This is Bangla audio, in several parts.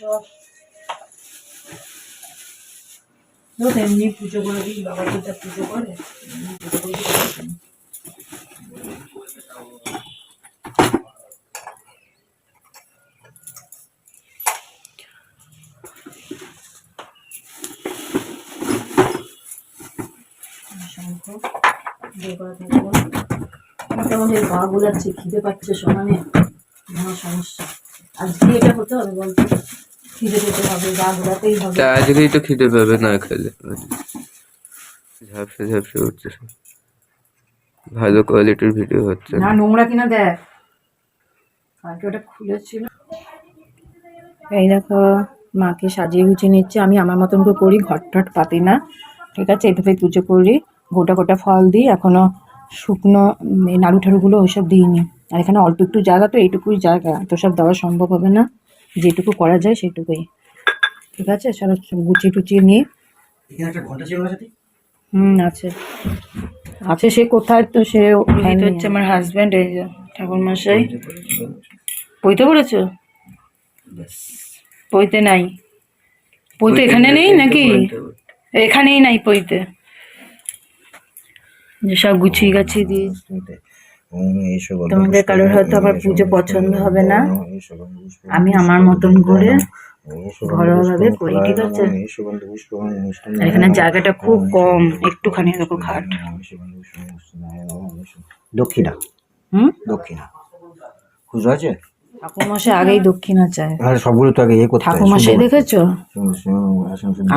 তো পুজো করে দিই, বাবা যেটা পুজো করে এমনি মোটামুটি গা গুলাচ্ছে, খিদে পাচ্ছে সমানে। সমস্যা। আজকে এটা হতে হবে বলতো খিদে পেতে হবে গা ঘোরাতেই হবে। তা খিদে পাবে না খেলে ঝাপসে ঝাপসে উঠছে ভালো কোয়ালিটির ভিডিও হচ্ছে। না নোংরা কিনা দেখ। কালকে ওটা খুলেছিল। এই দেখো মাকে সাজিয়ে গুছিয়ে নিচ্ছে। আমি আমার মতন করে করি ঘট টট পাতি না। ঠিক আছে এভাবে পুজো করি। গোটা গোটা ফল দিই এখনও শুকনো নাড়ু ঠাড়ুগুলো ওইসব দিইনি। আর এখানে অল্প একটু জায়গা তো এইটুকুই জায়গা। তো সব দেওয়া সম্ভব হবে না। যেটুকু করা যায় সেটুকুই। ঠিক আছে? চলো গুছিয়ে টুচিয়ে নিয়ে। হুম আছে। আছে সে কোথায় তো সে হচ্ছে আমার হাজব্যান্ড এই যে ঠাকুর মশাই পইতে পড়েছো? পইতে নাই। পইতে এখানে নেই নাকি? এখানেই নাই পইতে যে সব গুছিয়ে গাছিয়ে দিয়ে তোমাদের কারোর হয়তো আবার পুজো পছন্দ হবে। না। আমি আমার মতন করে ঘরোয়াভাবে করি ঠিক আছে এখানে জায়গাটা খুব কম একটুখানি দেখো খাট। দক্ষিণা। হুম? দক্ষিণা। খুচরো আছে ঠাকুর মশাই আগেই দক্ষিণা চায়। আরে সবগুলো তো আগে ইয়ে ঠাকুর মশাই দেখেছ।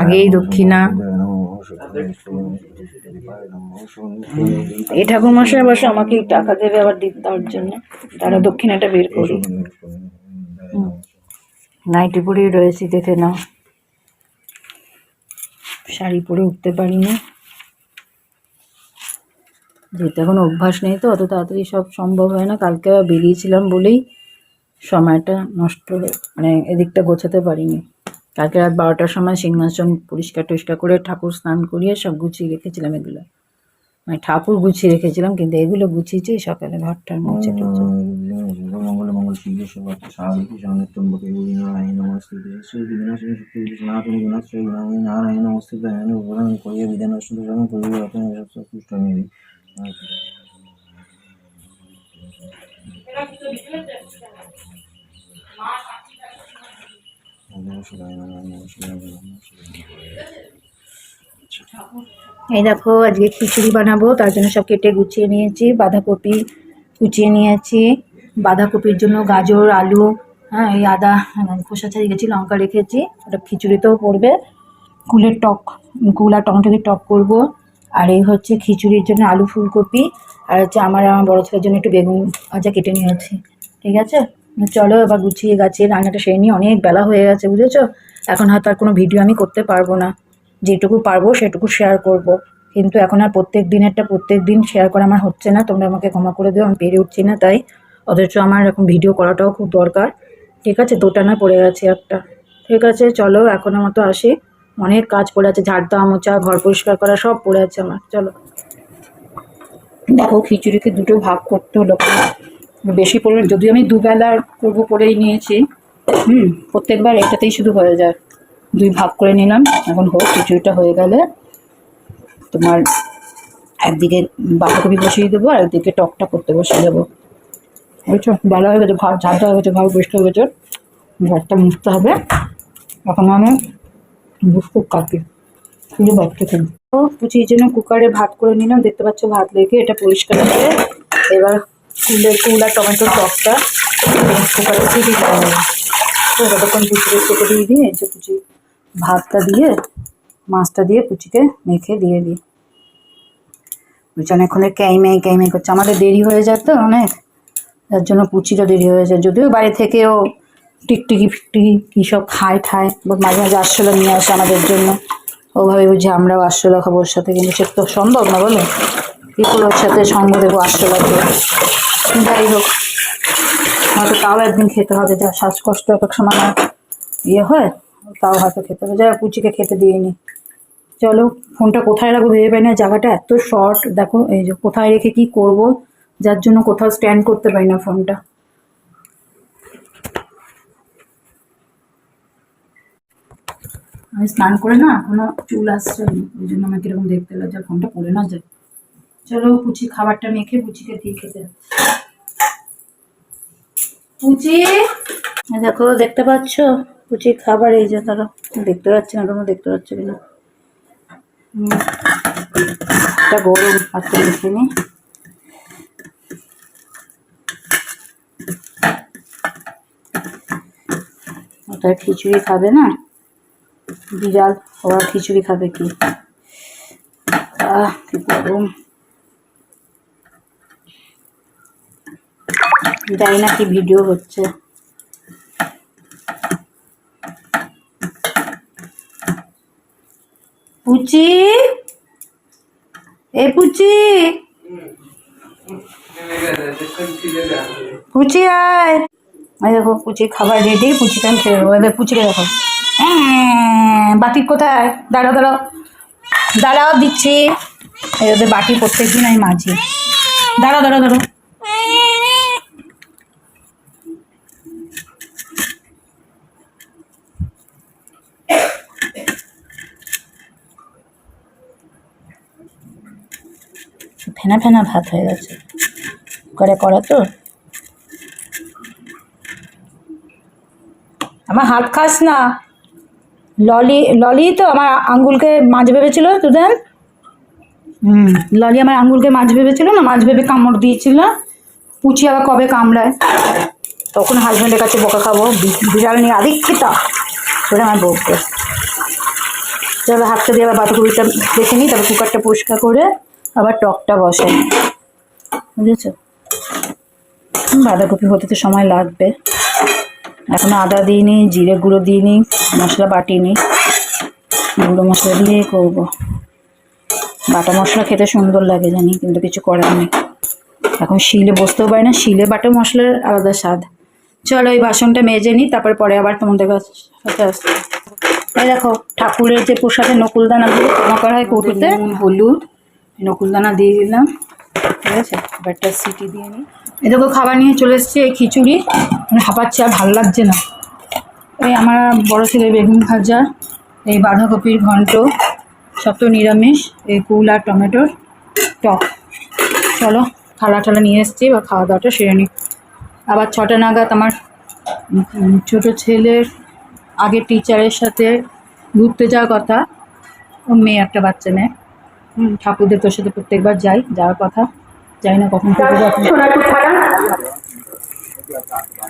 আগেই দক্ষিণা। এই ঠাকুর মশাই অবশ্য আমাকে টাকা দেবে আবার দেওয়ার জন্য। তারা দক্ষিণাটা বের করি নাইটি পরেই রয়েছি, দেখে নাও। শাড়ি পরে উঠতে পারিনি। যেহেতু এখন অভ্যাস নেই তো, অত তাড়াতাড়ি সব সম্ভব হয় না। কালকে বেরিয়েছিলাম বলেই সময়টা নষ্ট মানে এদিকটা গোছাতে পারিনি। কালকে রাত বারোটার সময় সিংহাসন পরিষ্কার টরিষ্কার করে ঠাকুর স্নান করিয়ে সব গুছিয়ে রেখেছিলাম এগুলো। মানে ঠাকুর গুছিয়ে রেখেছিলাম কিন্তু এগুলো গুছিয়েছি সকালে ঘরটার মুছে মঙ্গল মঙ্গল সাহায্য নারায়ণ নমস্তে শ্রী বিনাশনী শক্তি সনাতন গুণাশ্রয় গুণাময়ী নারায়ণ নমস্তে নারায়ণ উপরাণ করিয়া বিধান করিয়া রতন মেরি এই দেখো, আজকে খিচুড়ি বানাবো, তার জন্য সব কেটে গুছিয়ে নিয়েছি, বাঁধাকপি কুচিয়ে নিয়েছি, বাঁধাকপির জন্য গাজর, আলু হ্যাঁ এই আদা খোসা ছাড়িয়ে গেছি, লঙ্কা রেখেছি, ওটা খিচুড়িতেও পড়বে। কুলের টক কুল আর টমেটোকে টক করব, আর এই হচ্ছে খিচুড়ির জন্য আলু ফুলকপি, আর হচ্ছে আমার আমার বড় ছেলের জন্য একটু বেগুন ভাজা কেটে নিয়েছি, ঠিক আছে? চলো এবার গুছিয়ে গাছিয়ে রান্নাটা সেরে নিয়ে অনেক বেলা হয়ে গেছে, বুঝেছ? এখন হয়তো আর কোনো ভিডিও আমি করতে পারব না। যেটুকু পারব সেটুকু শেয়ার করব। কিন্তু এখন আর প্রত্যেক দিনেরটা প্রত্যেক দিন শেয়ার করা আমার হচ্ছে না, তোমরা আমাকে ক্ষমা করে দিও, আমি পেরে উঠছি না তাই। অথচ আমার এখন ভিডিও করাটাও খুব দরকার। ঠিক আছে দোটানা পড়ে গেছে একটা। ঠিক আছে, চলো এখনও মতো আসি। অনেক কাজ পড়ে আছে, ঝাড় দেওয়া মোচা ঘর পরিষ্কার করা, সব পড়ে আছে আমার। চলো। দেখো, খিচুড়িকে দুটো ভাগ করতে হলো। বেশি পরিমাণ, যদিও আমি দুবেলা করব করেই নিয়েছি, হুম, প্রত্যেকবার এটাতেই শুধু হয়ে যায়। দুই ভাগ করে নিলাম, এখন হোক, খিচুড়িটা হয়ে গেলে তোমার একদিকে বাঁধাকপি বসিয়ে দেবো আর একদিকে টকটা করতে বসিয়ে দেবো। বুঝছ? বেলা হয়ে গেছে ঘর দেওয়া হয়ে গেছে ঘর পরিষ্কার হয়ে গেছে ঘরটা মুছতে হবে। এখন আমি বুস্কুট কাটি, শুধু বাচ্চা খেলি তো কুচির জন্য কুকারে ভাত করে নিলাম, দেখতে পাচ্ছ ভাত লেগে এটা পরিষ্কার করে এবার কুল আর টমেটোর টকটা কুকারে দিয়ে দিতে হবে তো কেটে দিয়ে দিই, এই যে ভাতটা দিয়ে, মাছটা দিয়ে কুচিকে মেখে দিয়ে দিই। কুচি অনেকক্ষণে ক্যাইমে ক্যাইমে করছে। আমাদের দেরি হয়ে যায় তো অনেক, তার জন্য কুচিটা দেরি হয়ে যায় যদিও বাড়ি থেকেও টিকটিকি ফিকটিকি কী সব খায় খায় বা মাঝে মাঝে আরশোলা নিয়ে আসে আমাদের জন্য। ওভাবে বুঝি আমরাও আরশোলা খাব ওর সাথে, কিন্তু সে তো সম্ভব না বলো। ওর সাথে সঙ্গ দেবো আরশোলাকে যাই হোক, হয়তো তাও একদিন খেতে হবে, যা শ্বাসকষ্ট এক সময় আমার ইয়ে হয়, তাও হয়তো খেতে হবে। যাই পুচিকে খেতে দিয়ে নি চলো, ফোনটা কোথায় রাখব ভেবে পাই না, জায়গাটা এত শর্ট। দেখো, এই যে কোথায় রেখে কি করব, যার জন্য কোথাও স্ট্যান্ড করতে পারি না ফোনটা। আমি স্নান করে না, এখনও চুল আসছে, ওই জন্য আমাকে এরকম দেখতে আর ফোনটা পড়ে না যায় চলো পুচি খাবারটা মেখে পুচিকে দিয়ে খেতে। পুচি! দেখো, দেখতে পাচ্ছ? পুচি খাবার এই যে তারা দেখতে পাচ্ছি না, তোমরা দেখতে পাচ্ছ কিনা। গরম মেখে নি। ওটা খিচুড়ি খাবে না? বিড়াল, ওরা খিচুড়ি খাবে কি? আহ, কি গরম। জানি না কি ভিডিও হচ্ছে। পুচি? এ পুচি? পুচি আয়। দেখো পুচি খাবার রেডি পুচিকে আমি খেয়ে দেবো পুচিকে দেখো। হ্যাঁ, বাটি কোথায়? দাঁড়াও দাঁড়াও। দাঁড়াও দিচ্ছি। এই ওদের বাটি প্রত্যেক দিন আমি মাঝি দাঁড়াও দাঁড়াও দাঁড়াও। ফেনা ফেনা ভাত হয়ে গেছে। করে করা তো। আমার হাত খাস না। ললি ললি তো আমার আঙ্গুলকে মাছ ভেবেছিল তোদের হুম। ললি আমার আঙ্গুলকে মাছ ভেবেছিল না মাছ ভেবে কামড় দিয়েছিল। পুচি আবার কবে কামড়ায়? তখন হাজব্যান্ডের কাছে বকা খাব। বিড়াল নিয়ে আদিক্ষিতা। সেটা আমার বকবে চলো হাতটা দিয়ে আবার বাঁধাকপিটা দেখে নিই তারপর কুকারটা পরিষ্কার করে আবার টকটা বসে। বুঝেছ? বাঁধাকপি হতে তো সময় লাগবে। এখনও আদা দিইনি, জিরে গুঁড়ো দিইনি, মশলা বাটিনি। গুঁড়ো মশলা দিয়ে করব। বাটা মশলা খেতে সুন্দর লাগে জানি, কিন্তু কিছু করার নেই। এখন শিলে বসতেও পারি না, শিলে বাটা মশলার আলাদা স্বাদ। চলো এই বাসনটা মেজে নিই, তারপরে পরে আবার তোমাদের কাছে আসছি এই দেখো, ঠাকুরের যে প্রসাদে নকুলদানাগুলো জমা করা হয় কৌটোতে হলুদ নকুলদানা দিয়ে দিলাম, ঠিক আছে? একটা সিটি দিয়ে নিই। দেখো খাবার নিয়ে চলে এসেছি এই খিচুড়ি। মানে হাঁপাচ্ছে আর ভালো লাগছে না। এই আমার বড় ছেলে বেগুন ভাজা, এই বাঁধাকপির ঘন্ট, সব তো নিরামিষ, এই কুল আর টমেটোর টক। চলো, থালা টালা নিয়ে এসেছি বা খাওয়া দাওয়াটা সেরে নিই। আবার ছটা নাগাদ আমার ছোট ছেলের আগের টিচারের সাথে ঘুরতে যাওয়ার কথা। ও মেয়ে, একটা বাচ্চা মেয়ে। ঠাকুরদের তোর সাথে প্রত্যেকবার যাই যাওয়ার কথা। যাই না কখন থেকে যখন সোনারপুর থানা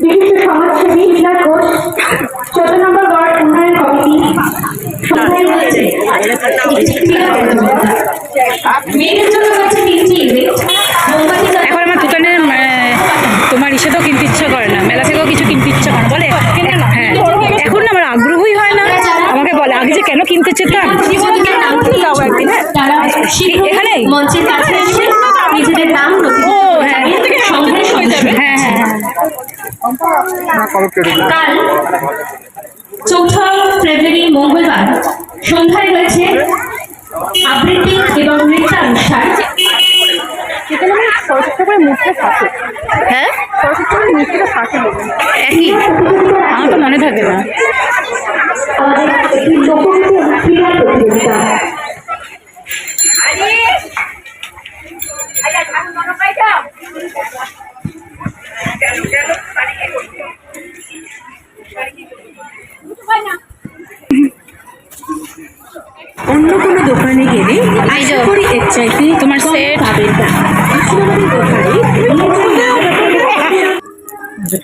বিশিষ্ট সমাজসেবী বিপ্লব ঘোষ চোদ্দ নম্বর ওয়ার্ড উন্নয়ন কমিটি। মেয়েদের জন্য রয়েছে তিনটি ইভেন্ট এখন আমার দোকানে তোমার ইসে তো কিনতে ইচ্ছা করে না মেলা থেকেও কিছু কিনতে ইচ্ছা করে বলে? হ্যাঁ। এখন না আমার আগ্রহই হয় না। আমাকে বলে আগে যে কেন কিনতে চেতাম হ্যাঁ? তারা শীঘ্রই মঞ্চের কাছে এসে নিজেদের নাম ও হ্যাঁ সংগ্রহ হ্যাঁ কাল চৌঠা ফেব্রুয়ারি মঙ্গলবার সন্ধ্যায় রয়েছে আবৃত্তি এবং নৃত্যানুষ্ঠান। হ্যাঁ? একই? আমার তো মনে থাকে না।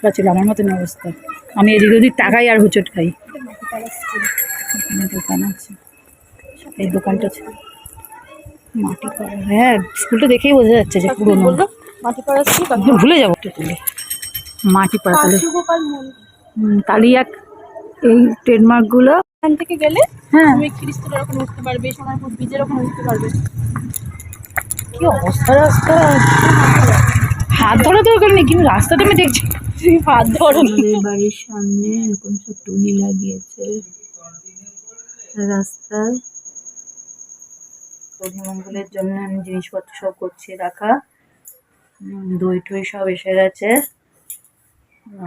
খাচ্ছিল আমার মতন অবস্থা। আমি এদিক ওদিক টাকাই আর হুচট খাই। দোকান আছে। এই দোকানটা ছিল মাটি পাড়া হ্যাঁ স্কুলটা দেখেই বোঝা যাচ্ছে যে পুরোনো। একদম ভুলে যাব। তুলে মাটি পাড়া তাহলে হুম, কালিয়াক এই ট্রেডমার্কগুলো এখান থেকে গেলে হ্যাঁ। তুমি উঠতে পারবে সোনারপুর উঠতে পারবে। কি অবস্থা রাস্তা? হাত ধরা দরকার নেই কিন্তু রাস্তাটা আমি দেখছি। হাত ধরো। আমাদের বাড়ির সামনে এরকম সব টুনি লাগিয়েছে। রাস্তায়। অভিমঙ্গলের জন্য আমি জিনিসপত্র সব করছি রাখা। দই টই সব এসে গেছে।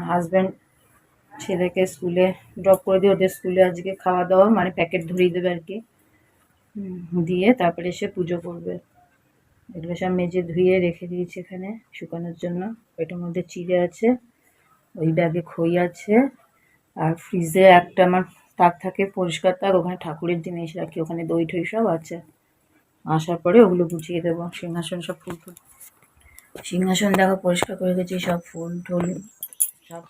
হাজব্যান্ড ছেলেকে স্কুলে ড্রপ করে দিয়ে ওদের স্কুলে আজকে খাওয়া দাওয়া মানে প্যাকেট ধরিয়ে দেবে আর কি। হুম, দিয়ে তারপরে এসে পুজো করবে। এগুলো সব মেজে ধুয়ে রেখে দিয়েছি এখানে শুকানোর জন্য। ওইটার মধ্যে চিড়ে আছে। ওই ব্যাগে খই আছে আর ফ্রিজে একটা আমার তাক থাকে পরিষ্কার তাক ওখানে ঠাকুরের জিনিস রাখি ওখানে দই ঠই সব আছে। আসার পরে ওগুলো গুছিয়ে দেবো সিংহাসন সব ফুল ফুল সিংহাসন দেখো পরিষ্কার করে গেছি সব ফুল টুল। সব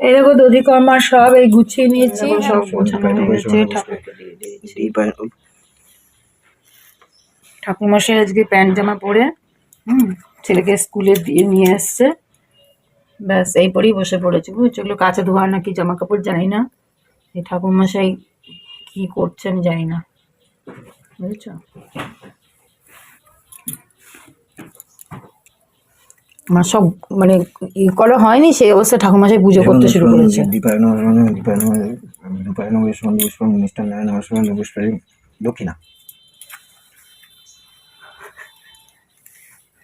এই দেখো দধি কর্মা সব এই গুছিয়ে নিয়েছি। সব গোছানো হয়েছে ঠাকুরমশাই আজকে প্যান্ট জামা পরে হুম ছেলেকে স্কুলে দিয়ে নিয়ে এসছে। ব্যাস এই পরেই বসে পড়েছে বুঝছ এগুলো কাঁচা ধোয়া নাকি জামা কাপড় জানি না এই ঠাকুরমশাই কি করছে আমি জানি না বুঝেছ আমার সব মানে ই করা হয়নি সেই অবস্থা ঠাকুরমশাই পুজো করতে শুরু করেছে দীপায়ন দীপায়ন দীপায়ন বৈষ্ণব পুষ্পম মিষ্টান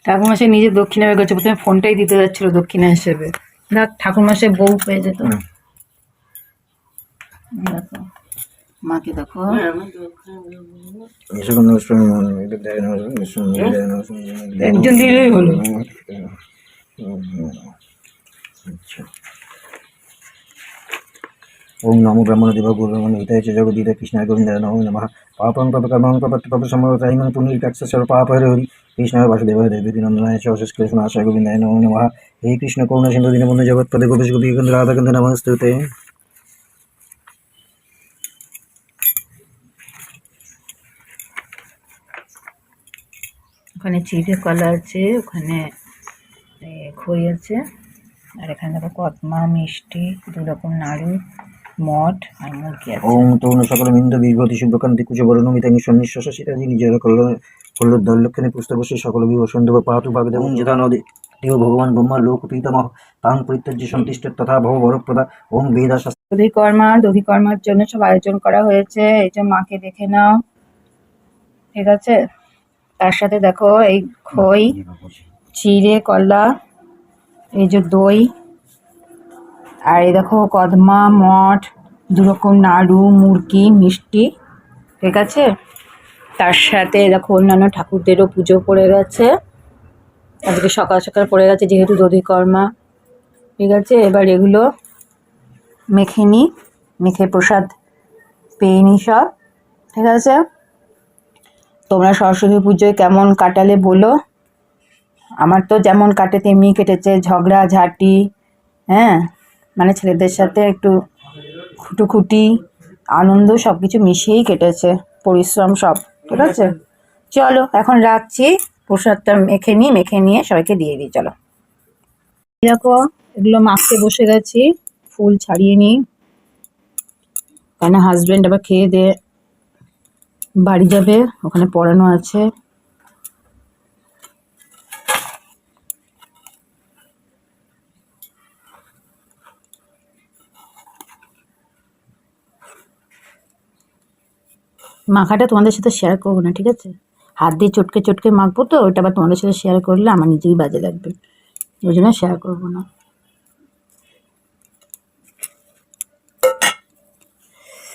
দক্ষিণা ঠাকুরমশাই নিজে দক্ষিণা বের করছে প্রথমে ফোনটাই দিতে যাচ্ছিল দক্ষিণা হিসেবে। দেখ ঠাকুরমশাই বউ পেয়ে যেত। দেখো। মাকে দেখো। একজন দিলেই হলো। আচ্ছা ওম নমো ব্রহ্মণ দেব গুরুমণ হিতায় চ জগদীত কৃষ্ণায় গোবিন্দায় নমো নমঃ। পাপং পাপ কর্মং পাপত্য পাপ সমতাইমং পুণ্যিকাক্ষ সর্ব পাপ হরে হরি কৃষ্ণায় বাসুদেবায় দেবী নন্দনায় চ অশেষ কৃষ্ণ আশায় গোবিন্দায় নমো নমঃ। হে কৃষ্ণ করুণা সিন্ধু দীনবন্ধু জগৎপদে গোপেশ গোপী কেন্দ্র রাধা কেন্দ্র নমস্তুতে। ওখানে চিড়ে কলা আছে, ওখানে খই আছে, আর এখানে কদমা, মিষ্টি দু রকম নাড়ু। মঠ আর মুরগি আছে। ওম তরুণ সকল মিন্দ বিভূতি শুভকান্তি কুচ বরণ মিতাঙ্গি সন্নিশ্বাস সীতাদি নিজের কল্যাণ কল্লোদ্দল লক্ষণে পুস্তবশী সকল বিভূ সন্দব পাতু ভাগদেব যেথা নদী দেব ভগবান ব্রহ্মা লোক পিতামহ তাং পরিত্যাজ্য সন্তুষ্ট তথা ভব বরপ্রদা ওম বেদা শাস্ত্র। দধিকর্মা দধিকর্মার জন্য সব আয়োজন করা হয়েছে। এই যে মাকে দেখে নাও। ঠিক আছে? তার সাথে দেখো এই খই চিড়ে কলা এই যে দই আর এই দেখো কদমা, মঠ দু রকম নাড়ু, মুরগি, মিষ্টি, ঠিক আছে? তার সাথে দেখো অন্যান্য ঠাকুরদেরও পুজো পড়ে গেছে। আজকে সকাল সকাল পড়ে গেছে যেহেতু দধিকর্মা, ঠিক আছে? এবার এগুলো মেখে নিই মেখে প্রসাদ পেয়ে নিই সব, ঠিক আছে? তোমরা সরস্বতী পুজোয় কেমন কাটালে বলো। আমার তো যেমন কাটে, তেমনি কেটেছে ঝগড়া, ঝাঁটি হ্যাঁ? মানে ছেলেদের সাথে একটু খুটোখুটি, আনন্দ সব কিছু মিশিয়েই কেটেছে, পরিশ্রম সব, ঠিক আছে? চলো, এখন রাখছি, প্রসাদটা মেখে নিই মেখে নিয়ে সবাইকে দিয়ে দিই, চলো। দেখো, এগুলো মাখতে বসে গেছি, ফুল ছাড়িয়ে নিই। কেন হাজব্যান্ড আবার খেয়ে দিয়ে বাড়ি যাবে, ওখানে পড়ানো আছে। মাখাটা তোমাদের সাথে শেয়ার করব না, ঠিক আছে? হাত দিয়ে চটকে চটকে মাখবো তো, ওইটা আবার তোমাদের সাথে শেয়ার করলে আমার নিজেই বাজে লাগবে। ওই জন্য শেয়ার করব না।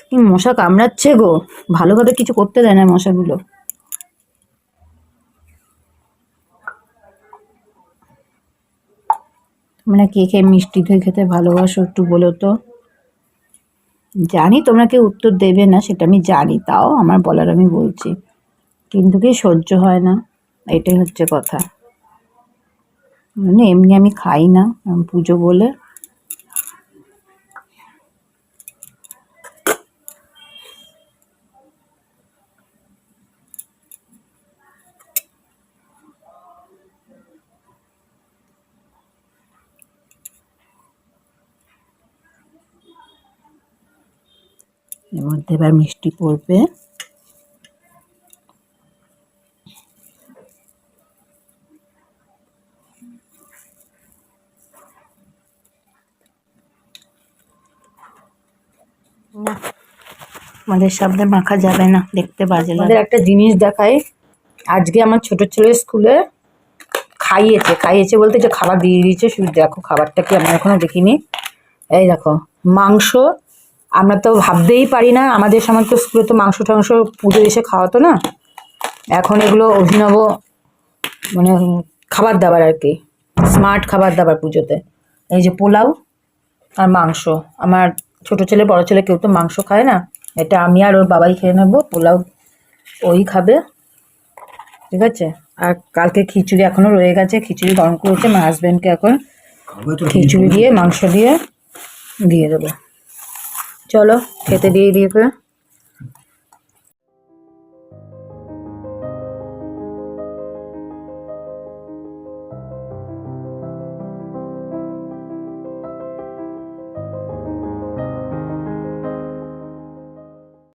কি মশা কামড়াচ্ছে গো? ভালোভাবে কিছু করতে দেয় না মশাগুলো। তোমরা কে খেয়ে মিষ্টি দই খেতে ভালোবাসো একটু বলো তো। জানি তোমরা কেউ উত্তর দেবে না, সেটা আমি জানি, তাও আমার বলার আমি বলছি। কিন্তু কি সহ্য হয় না, এটাই হচ্ছে কথা। মানে এমনি আমি খাই না পুজো বলে এর মধ্যে এবার মিষ্টি পড়বে। আমাদের সামনে মাখা যাবে না, দেখতে বাজে আমাদের একটা জিনিস দেখাই। আজকে আমার ছোট ছেলে স্কুলে খাইয়েছে খাইয়েছে বলতে যে খাবার দিয়ে দিয়েছে, শুধু দেখো খাবারটা কি আমরা এখনও দেখিনি। এই দেখো, মাংস আমরা তো ভাবতেই পারি না আমাদের সময় তো স্কুলে তো মাংস টাংস পুজো এসে খাওয়াতো না। এখন এগুলো অভিনব মানে খাবার দাবার আর কি স্মার্ট খাবার দাবার পুজোতে। এই যে পোলাও আর মাংস আমার ছোট ছেলে বড় ছেলে কেউ তো মাংস খায় না এটা আমি আর ওর বাবাই খেয়ে নেব পোলাও ওই খাবে। ঠিক আছে? আর কালকে খিচুড়ি এখনও রয়ে গেছে খিচুড়ি গরম করেছে আমার হাজব্যান্ডকে এখন খিচুড়ি দিয়ে। মাংস দিয়ে দিয়ে দেবো। চলো খেতে দিয়ে দিয়ে